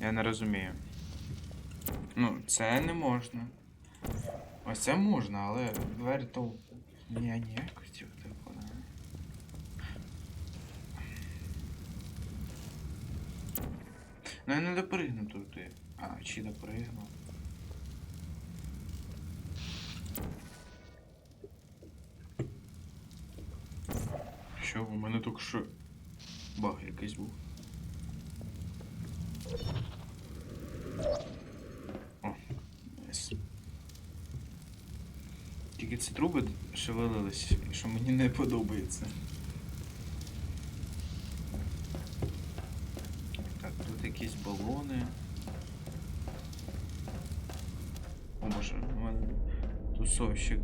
Я не розумію. Ну, це не можна. Ось це можна, але двері то. Ні, ніякості не. Ну я не допригну туди. А, чи допригну. Що, у мене тільки що баг якийсь був. Тільки ці труби шевелились, що мені не подобається. Так, тут якісь балони. О боже, у мене тусовщик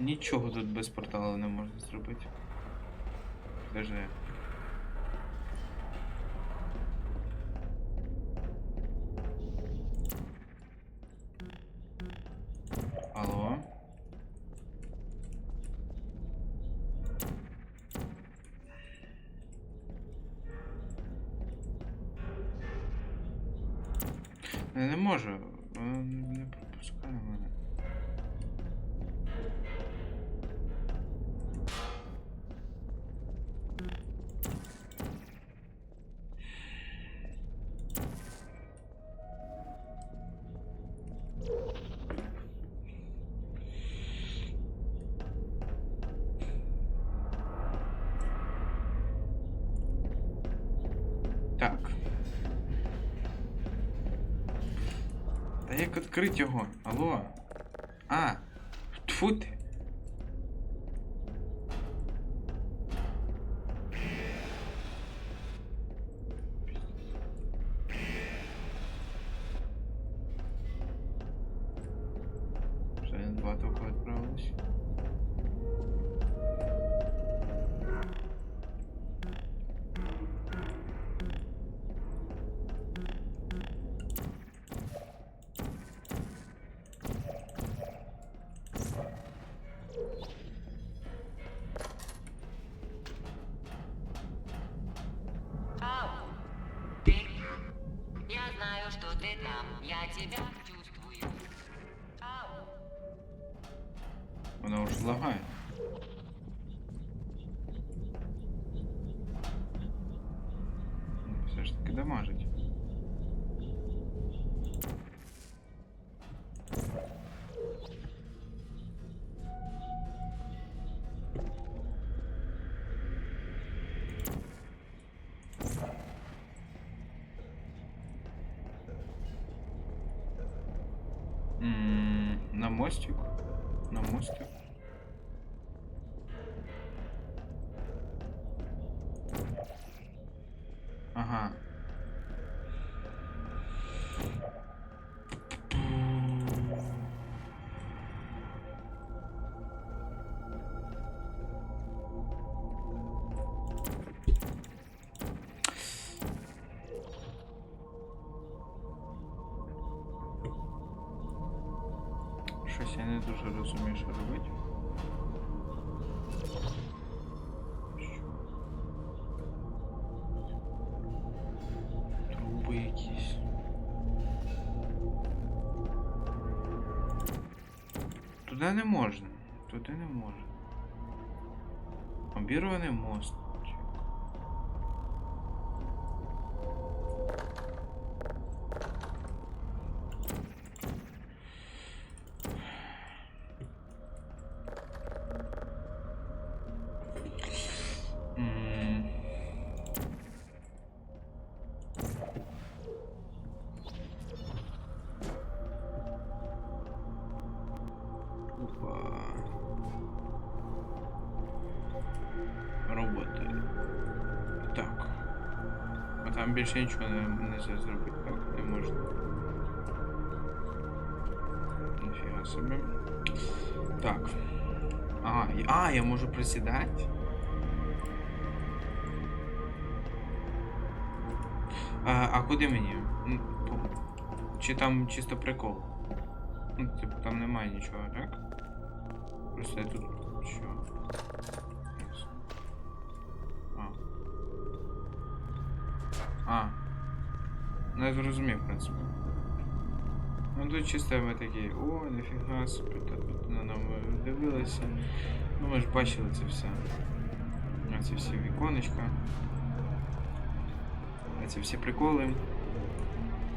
Нічого тут без порталу не можна зробити. Даже. Не можу. Та як відкрити його? Алло? А! Тьфу ти! Там. Я тебя чувствую. Ау! Она уже лагає. Мостик. На мостик. Щось я не дуже розумію, що робити. Труби якісь. Туди не можна. Туди не можна. Обірваний мост. Більше нічого не, не зробити, так? Не можна. Ніфіга собі. Так. Ага, а, я можу присідати? А, а куди мені? Чи там чисто прикол? Ну, типу, там немає нічого, так? Просто я тут. Що? А. Ну я зрозумів, в принципі. Ну тут чисто ми такі, о, нафіга собі, тут на нам дивилися. Ну ми ж бачили це все. Ці всі віконечка. Ці всі приколи.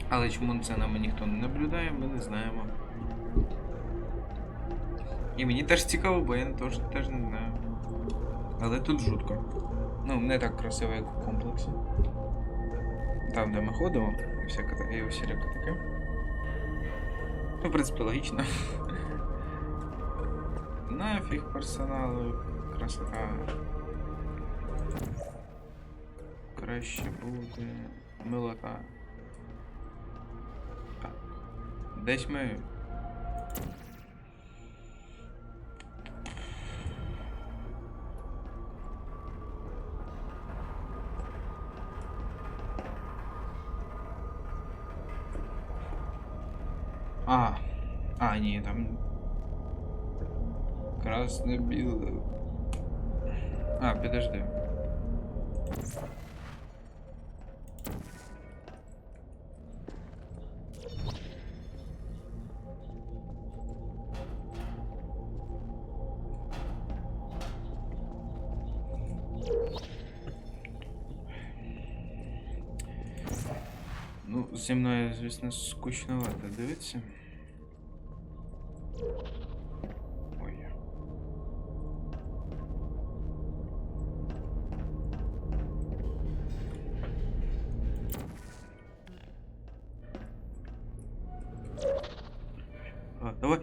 Але чому це нами ніхто не наблюдає, ми не знаємо. І мені теж цікаво, бо я теж, теж не знаю. Але тут жутко. Ну, не так красиво, як у комплексі. Там, де ми ходимо, і всяке і всіляке таке. Ну, в принципі, логічно. Нафіг персоналу, красота. Краще буде милота. Так. Десь ми. Красне біле. А, підожди. Ну, зі мною, звісно, скучновато дивиться.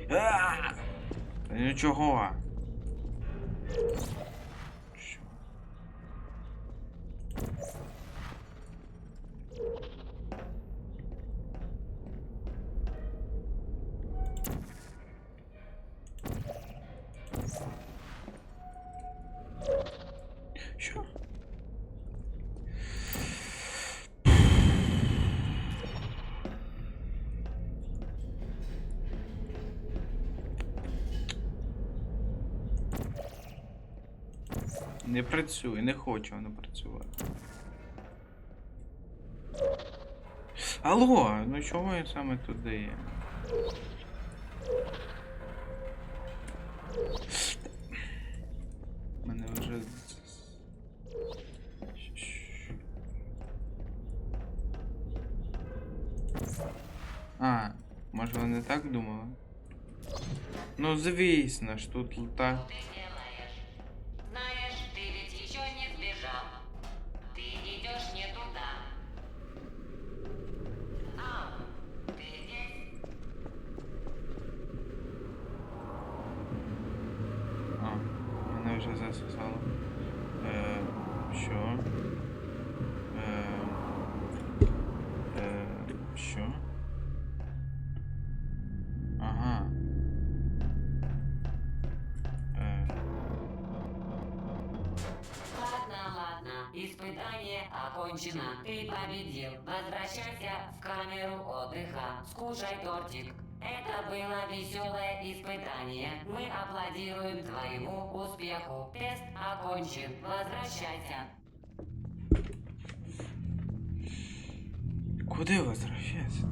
Давай. Нічого. Не працює, не хочу воно працювати. Алло, ну чого я саме туди? Мене вже. А, може вони так думали? Ну звісно ж, тут так. Окончено. Ты победил. Возвращайся в камеру отдыха. Скушай тортик. Это было веселое испытание. Мы аплодируем твоему успеху. Тест окончен. Возвращайся. куди возвращатися?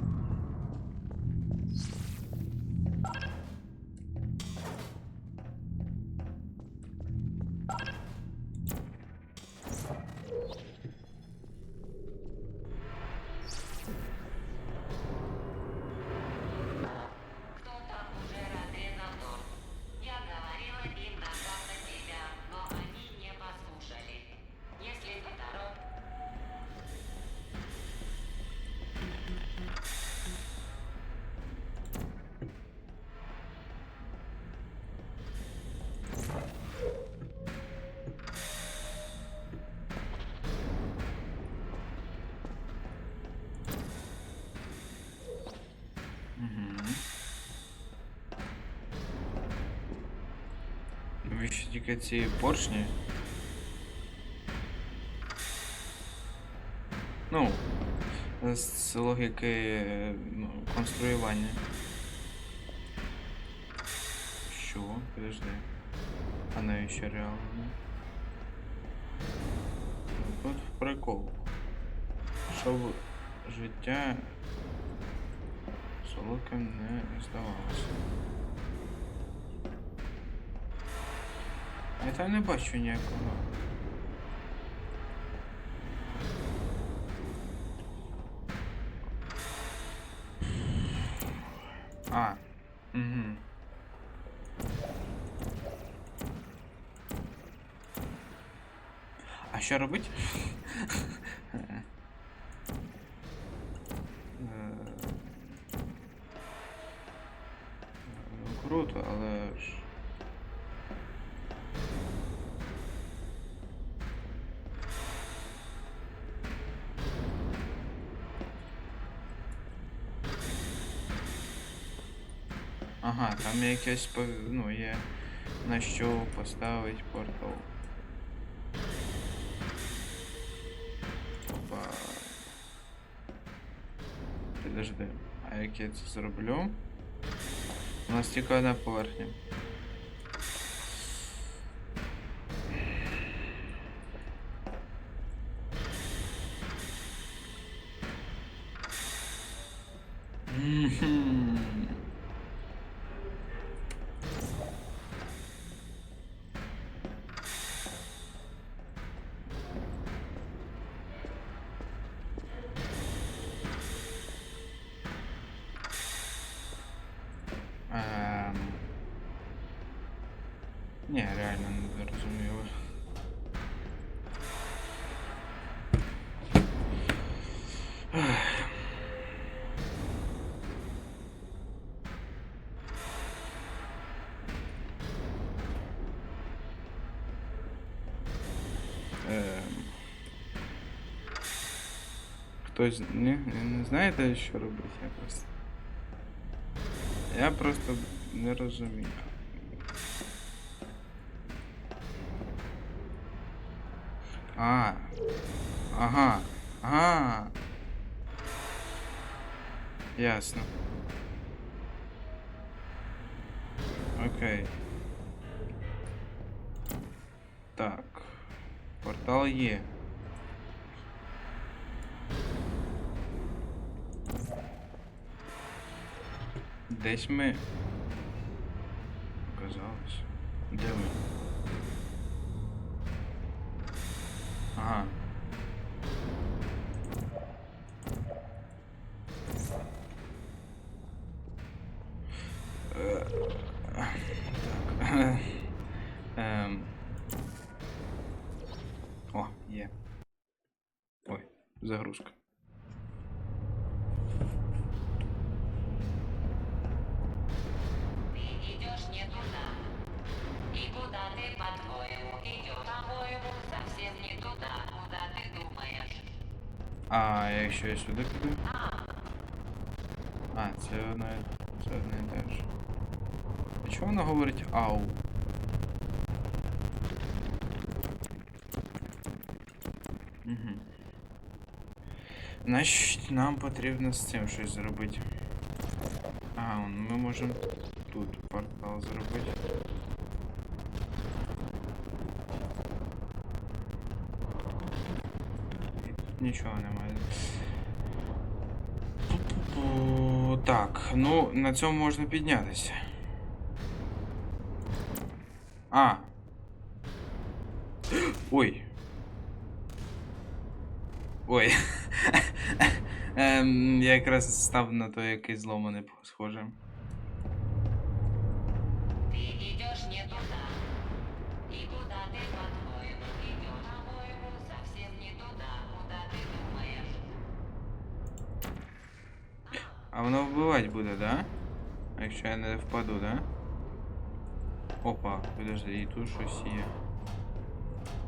Тільки ці поршні. Ну, з логіки е, ну, конструювання. Що? Подожди. А навіщо реально? Тут прикол. Щоб життя солодким не здавалося. Я там не бачу ніякого. А. Угу. А що робить? Ага, там є якесь ну, є на що поставить портал. Опа. Підожди. А як я це зроблю? У нас тільки одна поверхня. Мгм. Хтось не, не знаєте, що робити? Я просто. Я просто не розумію. А. Ага. Ага. Ясно. Окей. Портал є. Десь ми. Оказалось. Де ми? А, якщо я сюди піду? А, це одне, це одне і те ж. А чого вона говорить ау? Угу. Значить, нам потрібно з цим щось зробити. Он, ми можемо тут портал зробити. Нічого немає. Пу-пу-пу. Так, ну на цьому можна піднятися. А. Ой. Ой. ем, я якраз став на той, який зломаний схоже. А воно вбивати буде, да? А якщо я не впаду, да? Опа, подожди, і тут щось є.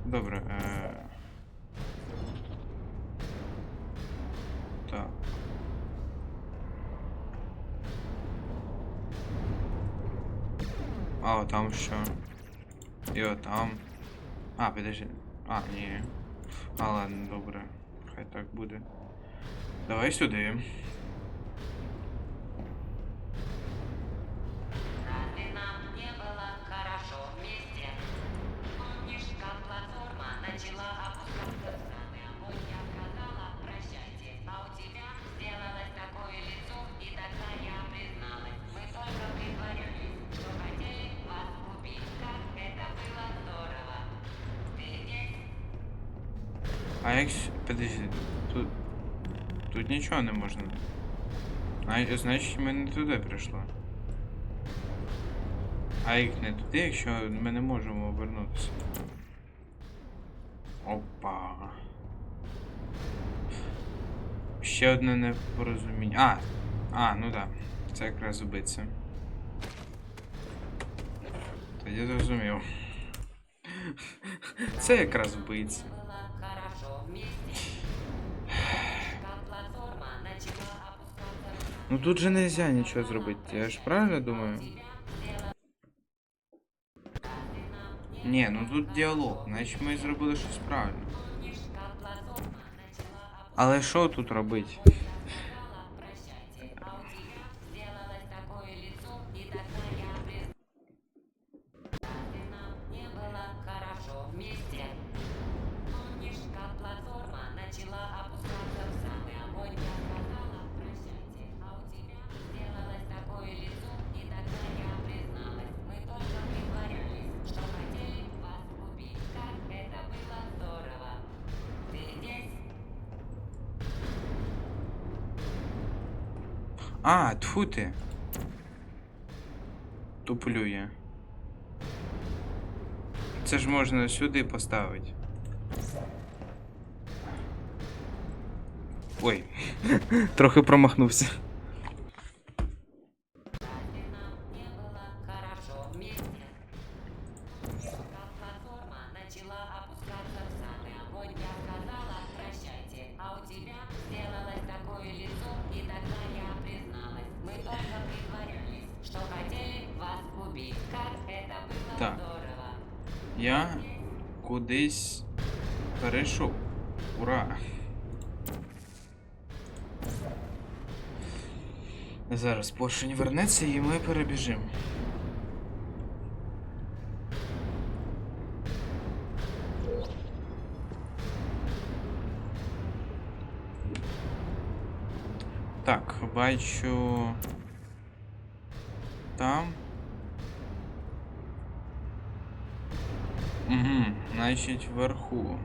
Добре, е... Так. А, от там що? І от там. А, подожди. А, ні. А, ладно, добре. Хай так буде. Давай сюди. А якщо. Подожди, тут. Тут нічого не можна. А, значить ми не туди прийшли. А як не туди, якщо ми не можемо повернутися. Опа. Ще одне непорозуміння. А! А, ну так. Да. Це якраз убиться. Тоді зрозумів. Це якраз вбивця. Ну тут же нельзя нічого зробити, я ж правильно думаю? Не, ну тут діалог, значить ми зробили щось правильно. Але що тут робити? А, тьфу ти. Туплю я. Це ж можна сюди поставити. Ой, трохи промахнувся. Я кудись перейшов. Ура! Зараз поршень вернеться і ми перебіжимо. Так, бачу. Там. Угу, значить вверху.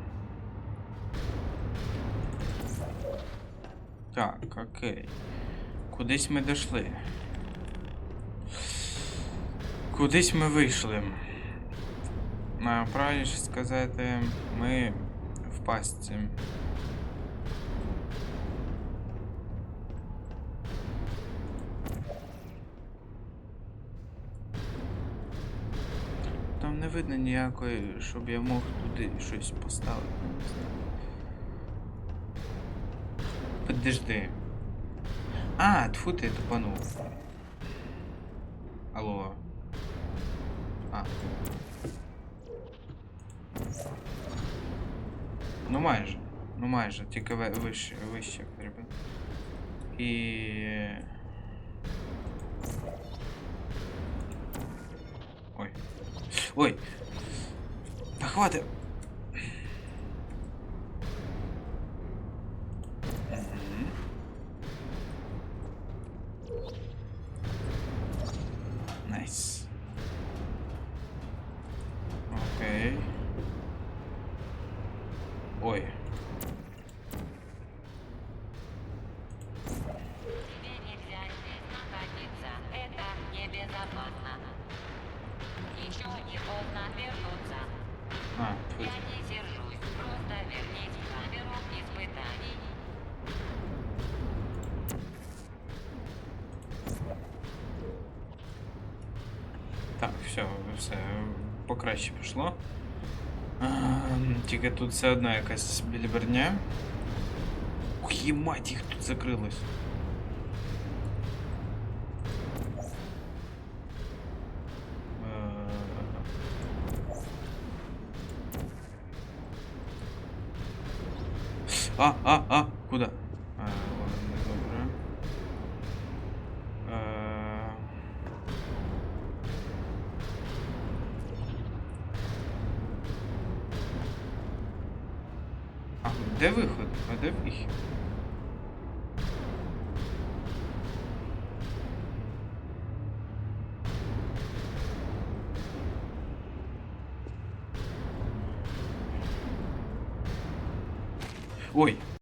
Так, окей. Кудись ми дійшли. Кудись ми вийшли. Правильніше сказати, ми в пастці. Там не видно ніякої, щоб я мог туди щось поставити. Не знаю. Подожди. А, тьфу ти тупанув. Алло. А. Ну майже. Ну майже, тільки ви- вище, вище треба. І. Ой. Ой. Та хватит. Мгм. Найс. Окей. Ой. покраще пішло. Ем, Тільки тут все одно якась біліберня. Ух, їмать, їх тут закрилось. Е, А, а, а, куда?